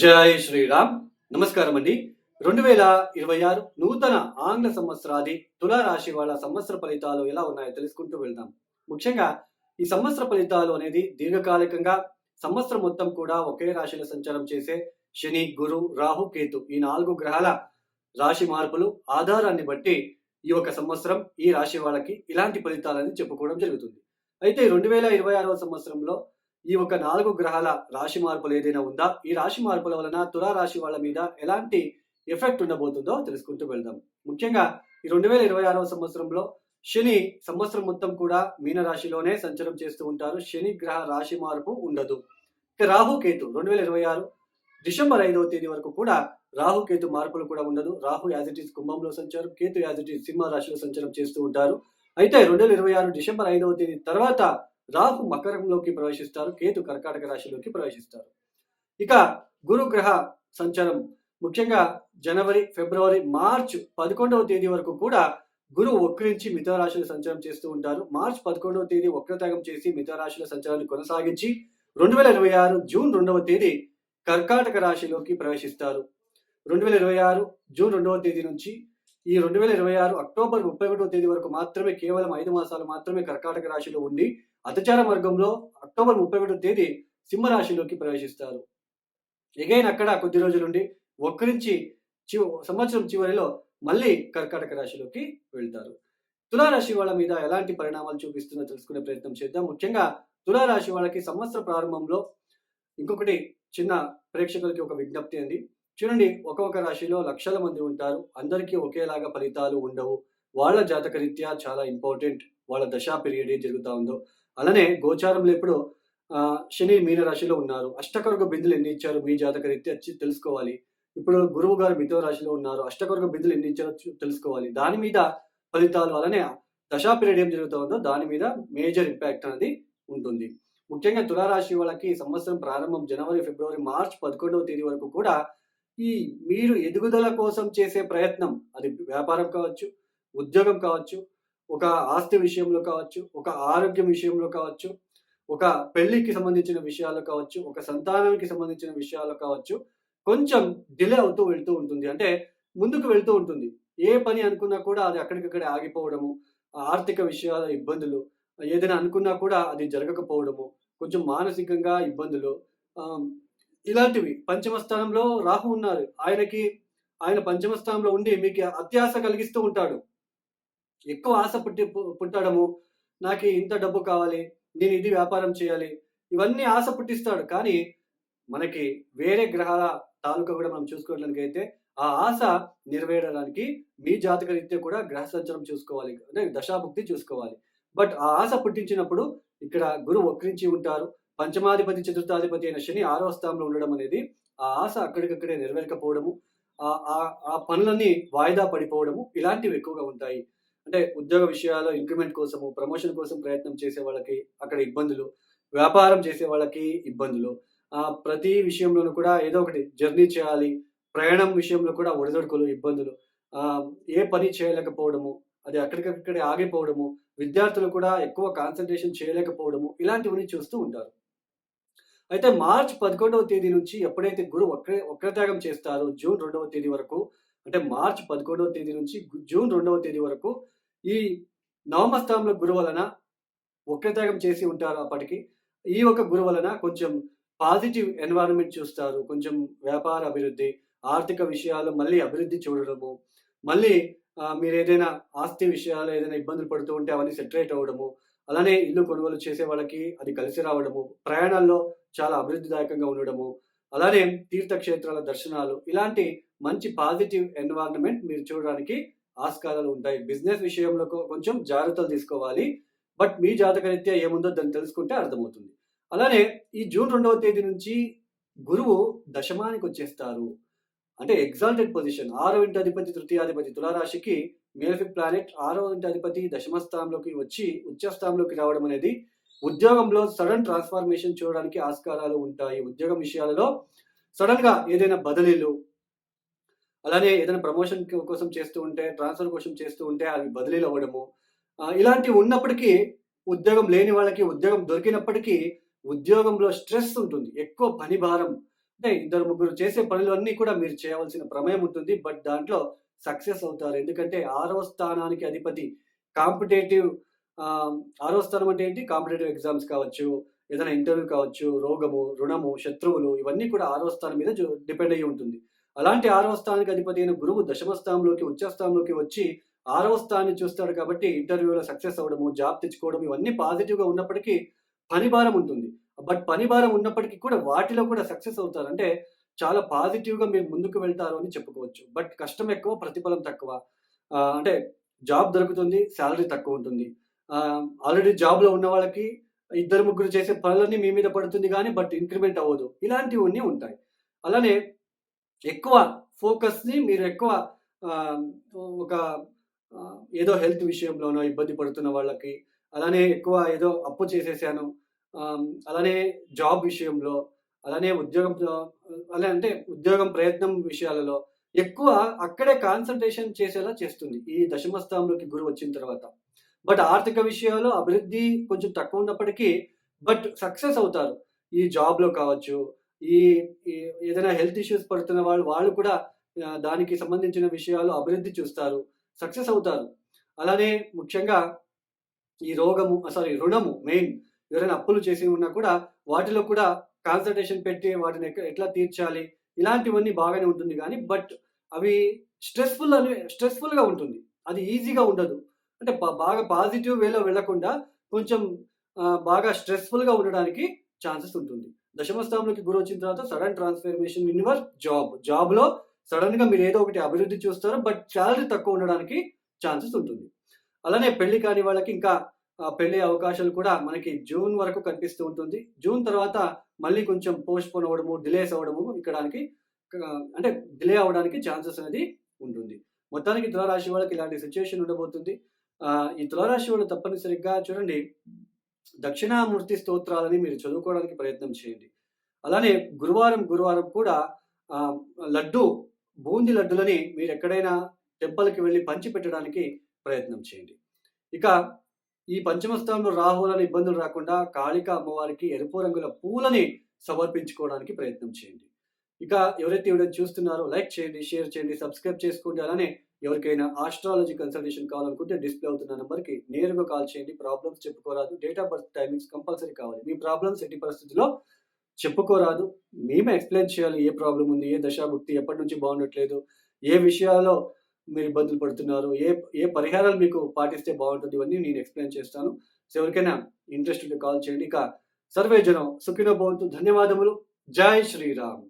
జై శ్రీరామ్. నమస్కారం అండి. రెండు వేల ఇరవై ఆరు నూతన ఆంగ్ల సంవత్సరాది తులా రాశి వాళ్ళ సంవత్సర ఫలితాలు ఎలా ఉన్నాయో తెలుసుకుంటూ వెళ్దాం. ముఖ్యంగా ఈ సంవత్సర ఫలితాలు అనేది దీర్ఘకాలికంగా సంవత్సరం మొత్తం కూడా ఒకే రాశిలో సంచారం చేసే శని గురు రాహు కేతు ఈ నాలుగు గ్రహాల రాశి మార్పులు ఆధారాన్ని బట్టి ఈ ఒక సంవత్సరం ఈ రాశి వాళ్ళకి ఇలాంటి ఫలితాలని చెప్పుకోవడం జరుగుతుంది. అయితే రెండు వేల ఇరవై ఆరవ సంవత్సరంలో ఈ ఒక నాలుగు గ్రహాల రాశి మార్పులు ఏదైనా ఉందా? ఈ రాశి మార్పుల వలన తులా రాశి వాళ్ళ మీద ఎలాంటి ఎఫెక్ట్ ఉండబోతుందో తెలుసుకుంటూ వెళ్దాం. ముఖ్యంగా ఈ రెండు వేల ఇరవై ఆరవ సంవత్సరంలో శని సంవత్సరం మొత్తం కూడా మీన రాశిలోనే సంచారం చేస్తూ ఉంటారు. శని గ్రహ రాశి మార్పు ఉండదు. ఇక రాహు కేతు రెండు వేల ఇరవై ఆరు డిసెంబర్ ఐదవ తేదీ వరకు కూడా రాహు కేతు మార్పులు కూడా ఉండదు. రాహు యాజిటీస్ కుంభంలో సంచారం కేతు యాజిటీస్ సింహ రాశిలో సంచారం చేస్తూ ఉంటారు. అయితే రెండు వేల ఇరవై ఆరు డిసెంబర్ ఐదవ తేదీ తర్వాత రాహు మకరంలోకి ప్రవేశిస్తారు కేతు కర్కాటక రాశిలోకి ప్రవేశిస్తారు. ఇక గురు గ్రహ సంచారం ముఖ్యంగా జనవరి ఫిబ్రవరి మార్చ్ పదకొండవ తేదీ వరకు కూడా గురువు వక్రించి మిథున రాశిలో సంచారం చేస్తూ ఉంటారు. మార్చ్ పదకొండవ తేదీ వక్రత్యాగం చేసి మిథున సంచారాన్ని కొనసాగించి రెండు వేల ఇరవై ఆరు జూన్ రెండవ తేదీ కర్కాటక రాశిలోకి ప్రవేశిస్తారు. రెండు వేల ఇరవై ఆరు జూన్ రెండవ తేదీ నుంచి ఈ రెండు వేల ఇరవై ఆరు అక్టోబర్ ముప్పై ఒకటో తేదీ వరకు మాత్రమే కేవలం ఐదు మాసాలు మాత్రమే కర్కాటక రాశిలో ఉండి అతచార వర్గంలో అక్టోబర్ ముప్పై ఒకటో తేదీ సింహరాశిలోకి ప్రవేశిస్తారు. ఎగైన్ అక్కడ కొద్ది రోజుల నుండి ఒక్కరించి చివ సంవత్సరం చివరిలో మళ్ళీ కర్కాటక రాశిలోకి వెళ్తారు. తులారాశి వాళ్ళ మీద ఎలాంటి పరిణామాలు చూపిస్తుందో తెలుసుకునే ప్రయత్నం చేద్దాం. ముఖ్యంగా తులారాశి వాళ్ళకి సంవత్సర ప్రారంభంలో ఇంకొకటి చిన్న ప్రేక్షకులకి ఒక విజ్ఞప్తి అండి. చూడండి ఒక్కొక్క రాశిలో లక్షల మంది ఉంటారు. అందరికీ ఒకేలాగా ఫలితాలు ఉండవు. వాళ్ళ జాతకరీత్యా చాలా ఇంపార్టెంట్. వాళ్ళ దశా పీరియడ్ ఏం జరుగుతూ ఉందో. అలానే గోచారంలో ఇప్పుడు శని మీన రాశిలో ఉన్నారు. అష్టకర్గ బిందులు ఎన్ని ఇచ్చారు మీ జాతక రీత్యా వచ్చి తెలుసుకోవాలి. ఇప్పుడు గురువు గారు మిథున రాశిలో ఉన్నారు. అష్టకర్గ బిందులు ఎన్ని ఇచ్చారో తెలుసుకోవాలి. దాని మీద ఫలితాలు అలానే దశా పీరియడ్ ఏం జరుగుతుందో దాని మీద మేజర్ ఇంపాక్ట్ అనేది ఉంటుంది. ముఖ్యంగా తులారాశి వాళ్ళకి సంవత్సరం ప్రారంభం జనవరి ఫిబ్రవరి మార్చ్ పదకొండవ తేదీ వరకు కూడా ఈ మీరు ఎదుగుదల కోసం చేసే ప్రయత్నం. అది వ్యాపారం కావచ్చు ఉద్యోగం కావచ్చు ఒక ఆస్తి విషయంలో కావచ్చు ఒక ఆరోగ్యం విషయంలో కావచ్చు ఒక పెళ్ళికి సంబంధించిన విషయాలు కావచ్చు ఒక సంతానానికి సంబంధించిన విషయాలు కావచ్చు కొంచెం డిలే అవుతూ వెళ్తూ ఉంటుంది. అంటే ముందుకు వెళ్తూ ఉంటుంది. ఏ పని అనుకున్నా కూడా అది అక్కడికక్కడే ఆగిపోవడము ఆర్థిక విషయాల ఇబ్బందులు ఏదైనా అనుకున్నా కూడా అది జరగకపోవడము కొంచెం మానసికంగా ఇబ్బందులు ఇలాంటివి. పంచమ స్థానంలో రాహు ఉన్నారు. ఆయనకి ఆయన పంచమ స్థానంలో ఉండి మీకు అత్యాశ కలిగిస్తూ ఉంటాడు. ఎక్కువ ఆశ పుట్టి పుట్టడము నాకు ఇంత డబ్బు కావాలి నేను ఇది వ్యాపారం చేయాలి ఇవన్నీ ఆశ పుట్టిస్తాడు. కానీ మనకి వేరే గ్రహాల తాలూకా కూడా మనం చూసుకోవడానికైతే ఆ ఆశ నెరవేరడానికి మీ జాతక రీత్యా కూడా గ్రహ సంచారం చూసుకోవాలి అంటే దశాభుక్తి చూసుకోవాలి. బట్ ఆ ఆశ పుట్టించినప్పుడు ఇక్కడ గురువు వక్రించి ఉంటారు. పంచమాధిపతి చతుర్థాధిపతి అయిన శని ఆరో స్థానంలో ఉండడం అనేది ఆ ఆశ అక్కడికక్కడే నెరవేరకపోవడము ఆ- ఆ పనులన్నీ వాయిదా పడిపోవడము ఇలాంటివి ఎక్కువగా ఉంటాయి. అంటే ఉద్యోగ విషయాల్లో ఇంక్రిమెంట్ కోసము ప్రమోషన్ కోసం ప్రయత్నం చేసే వాళ్ళకి అక్కడ ఇబ్బందులు వ్యాపారం చేసే వాళ్ళకి ఇబ్బందులు. ఆ ప్రతి విషయంలోనూ కూడా ఏదో ఒకటి జర్నీ చేయాలి ప్రయాణం విషయంలో కూడా ఒడిదొడుకులు ఇబ్బందులు. ఆ ఏ పని చేయలేకపోవడము అది అక్కడికక్కడే ఆగిపోవడము విద్యార్థులు కూడా ఎక్కువ కాన్సన్ట్రేషన్ చేయలేకపోవడము ఇలాంటివన్నీ చూస్తూ ఉంటారు. అయితే మార్చ్ పదకొండవ తేదీ నుంచి ఎప్పుడైతే గురు వక్ర వక్రత్యాగం చేస్తారో జూన్ రెండవ తేదీ వరకు అంటే మార్చ్ పదకొండవ తేదీ నుంచి జూన్ రెండవ తేదీ వరకు ఈ నవమ స్థానంలో గురు వలన వక్రత్యాగం చేసి ఉంటారు అప్పటికి. ఈ ఒక గురు వలన కొంచెం పాజిటివ్ ఎన్వైరన్మెంట్ చూస్తారు. కొంచెం వ్యాపార అభివృద్ధి ఆర్థిక విషయాలు మళ్ళీ అభివృద్ధి చూడడము మళ్ళీ మీరు ఏదైనా ఆస్తి విషయాలు ఏదైనా ఇబ్బందులు పడుతూ ఉంటే అవన్నీ సెటరేట్ అవ్వడము అలానే ఇల్లు కొనుగోలు చేసే వాళ్ళకి అది కలిసి రావడము ప్రయాణాల్లో చాలా అభివృద్ధిదాయకంగా ఉండడము అలానే తీర్థక్షేత్రాల దర్శనాలు ఇలాంటి మంచి పాజిటివ్ ఎన్వైరన్మెంట్ మీరు చూడడానికి ఆస్కారాలు ఉంటాయి. బిజినెస్ విషయంలో కొంచెం జాగ్రత్తలు తీసుకోవాలి. బట్ మీ జాతక రీత్యా ఏముందో దాన్ని తెలుసుకుంటే అర్థమవుతుంది. అలానే ఈ జూన్ రెండవ తేదీ నుంచి గురువు దశమానికి వచ్చేస్తారు. అంటే ఎగ్జాల్టెడ్ పొజిషన్. ఆరో ఇంటి అధిపతి తృతీయాధిపతి తులారాశికి మేల్ఫిక్ ప్లానెట్ ఆరో ఇంటి అధిపతి దశమ స్థానంలోకి వచ్చి ఉచ్చ స్థానంలోకి రావడం అనేది ఉద్యోగంలో సడన్ ట్రాన్స్ఫర్మేషన్ చూడడానికి ఆస్కారాలు ఉంటాయి. ఉద్యోగం విషయాలలో సడన్గా ఏదైనా బదిలీలు అలానే ఏదైనా ప్రమోషన్ కోసం చేస్తూ ఉంటే ట్రాన్స్ఫర్ కోసం చేస్తూ ఉంటే అవి బదిలీలు అవ్వడము. ఇలాంటివి ఉన్నప్పటికీ ఉద్యోగం లేని వాళ్ళకి ఉద్యోగం దొరికినప్పటికీ ఉద్యోగంలో స్ట్రెస్ ఉంటుంది. ఎక్కువ పని భారం. అంటే ఇద్దరు ముగ్గురు చేసే పనులన్నీ కూడా మీరు చేయవలసిన ప్రమేయం ఉంటుంది. బట్ దాంట్లో సక్సెస్ అవుతారు. ఎందుకంటే ఆరవ స్థానానికి అధిపతి కాంపిటేటివ్ ఆరో స్థానం అంటే ఏంటి? కాంపిటేటివ్ ఎగ్జామ్స్ కావచ్చు ఏదైనా ఇంటర్వ్యూ కావచ్చు రోగము రుణము శత్రువులు ఇవన్నీ కూడా ఆరో స్థానం మీద డిపెండ్ అయ్యి ఉంటుంది. అలాంటి ఆరవ స్థానానికి అధిపతి అయిన గురువు దశమ స్థానంలోకి ఉచ్చస్థానంలోకి వచ్చి ఆరవ స్థానాన్ని చూస్తాడు కాబట్టి ఇంటర్వ్యూలో సక్సెస్ అవ్వడము జాబ్ తెచ్చుకోవడం ఇవన్నీ పాజిటివ్గా ఉన్నప్పటికీ పని భారం ఉంటుంది. బట్ పని భారం ఉన్నప్పటికీ కూడా వాటిలో కూడా సక్సెస్ అవుతారు. అంటే చాలా పాజిటివ్గా మీరు ముందుకు వెళ్తారు అని చెప్పుకోవచ్చు. బట్ కష్టం ఎక్కువ ప్రతిఫలం తక్కువ. అంటే జాబ్ దొరుకుతుంది శాలరీ తక్కువ ఉంటుంది. ఆల్రెడీ జాబ్లో ఉన్న వాళ్ళకి ఇద్దరు ముగ్గురు చేసే పనులన్నీ మీ మీద పడుతుంది కానీ బట్ ఇంక్రిమెంట్ అవ్వదు. ఇలాంటివన్నీ ఉంటాయి. అలానే ఎక్కువ ఫోకస్ని మీరు ఎక్కువ ఒక ఏదో హెల్త్ విషయంలోనో ఇబ్బంది పడుతున్న వాళ్ళకి అలానే ఎక్కువ ఏదో అప్పు చేసేసాను అలానే జాబ్ విషయంలో అలానే ఉద్యోగం అలా అంటే ఉద్యోగం ప్రయత్నం విషయాలలో ఎక్కువ అక్కడే కాన్సన్ట్రేషన్ చేసేలా చేస్తుంది. ఈ దశమ స్థానంలోకి వచ్చిన తర్వాత. బట్ ఆర్థిక విషయాలు అభివృద్ధి కొంచెం తక్కువ ఉన్నప్పటికీ బట్ సక్సెస్ అవుతారు. ఈ జాబ్లో కావచ్చు ఈ ఏదైనా హెల్త్ ఇష్యూస్ పడుతున్న వాళ్ళు వాళ్ళు కూడా దానికి సంబంధించిన విషయాలు అభివృద్ధి చూస్తారు సక్సెస్ అవుతారు. అలానే ముఖ్యంగా ఈ రోగము సారీ రుణము మెయిన్ ఎవరైనా అప్పులు చేసి ఉన్నా కూడా వాటిలో కూడా కాన్సన్ట్రేషన్ పెట్టి వాటిని ఎట్లా తీర్చాలి ఇలాంటివన్నీ బాగానే ఉంటుంది కానీ బట్ అవి స్ట్రెస్ఫుల్ అని స్ట్రెస్ఫుల్గా ఉంటుంది. అది ఈజీగా ఉండదు. అంటే బాగా పాజిటివ్ వేలో వెళ్ళకుండా కొంచెం బాగా స్ట్రెస్ఫుల్గా ఉండడానికి ఛాన్సెస్ ఉంటుంది. దశమ స్థానంలోకి గురి వచ్చిన తర్వాత sudden transformation in your job. జాబ్లో సడన్గా మీరు ఏదో ఒకటి అభివృద్ధి చూస్తారు బట్ శాలరీ తక్కువ ఉండడానికి ఛాన్సెస్ ఉంటుంది. అలానే పెళ్ళి కాని వాళ్ళకి ఇంకా పెళ్ళి అవకాశాలు కూడా మనకి జూన్ వరకు కనిపిస్తూ ఉంటుంది. జూన్ తర్వాత మళ్ళీ కొంచెం పోస్ట్ పోన్ అవ్వడము డిలేస్ అవ్వడము ఇక్కడానికి అంటే డిలే అవ్వడానికి ఛాన్సెస్ అనేది ఉంటుంది. మొత్తానికి తులారాశి వాళ్ళకి ఇలాంటి సిచ్యువేషన్ ఉండబోతుంది. ఈ తులారాశి వాళ్ళు తప్పనిసరిగా చూడండి దక్షిణామూర్తి స్తోత్రాలని మీరు చదువుకోవడానికి ప్రయత్నం చేయండి. అలానే గురువారం గురువారం కూడా లడ్డు బూంది లడ్డులని మీరు ఎక్కడైనా టెంపుల్కి వెళ్ళి పంచి పెట్టడానికి ప్రయత్నం చేయండి. ఇక ఈ పంచమస్థానంలో స్థానంలో ఇబ్బందులు రాకుండా కాళిక అమ్మవారికి ఎరుపు రంగుల పూలని సమర్పించుకోవడానికి ప్రయత్నం చేయండి. ఇక ఎవరైతే ఇవిడని చూస్తున్నారో లైక్ చేయండి షేర్ చేయండి సబ్స్క్రైబ్ చేసుకోండి అలానే ఎవరికైనా ఆస్ట్రాలజీ కన్సల్టేషన్ కావాలనుకుంటే డిస్ప్లే అవుతున్న నెంబర్కి నేరుగా కాల్ చేయండి. Problems చెప్పుకోరాదు. Date of birth timings compulsory కావాలి. మీ ప్రాబ్లమ్స్ ఎట్టి పరిస్థితుల్లో చెప్పుకోరాదు. మేమే ఎక్స్ప్లెయిన్ చేయాలి. ఏ ప్రాబ్లం ఉంది? ఏ దశాభుక్తి? ఎప్పటి నుంచి బాగుండట్లేదు? ఏ విషయాల్లో మీరు ఇబ్బందులు పడుతున్నారు? ఏ ఏ పరిహారాలు మీకు పాటిస్తే బాగుంటుంది? ఇవన్నీ నేను ఎక్స్ప్లెయిన్ చేస్తాను. సో ఎవరికైనా ఇంట్రెస్ట్ ఉంటే కాల్ చేయండి. ఇక సర్వే జనం సుఖినో భవంతు. ధన్యవాదములు. జై శ్రీరామ్.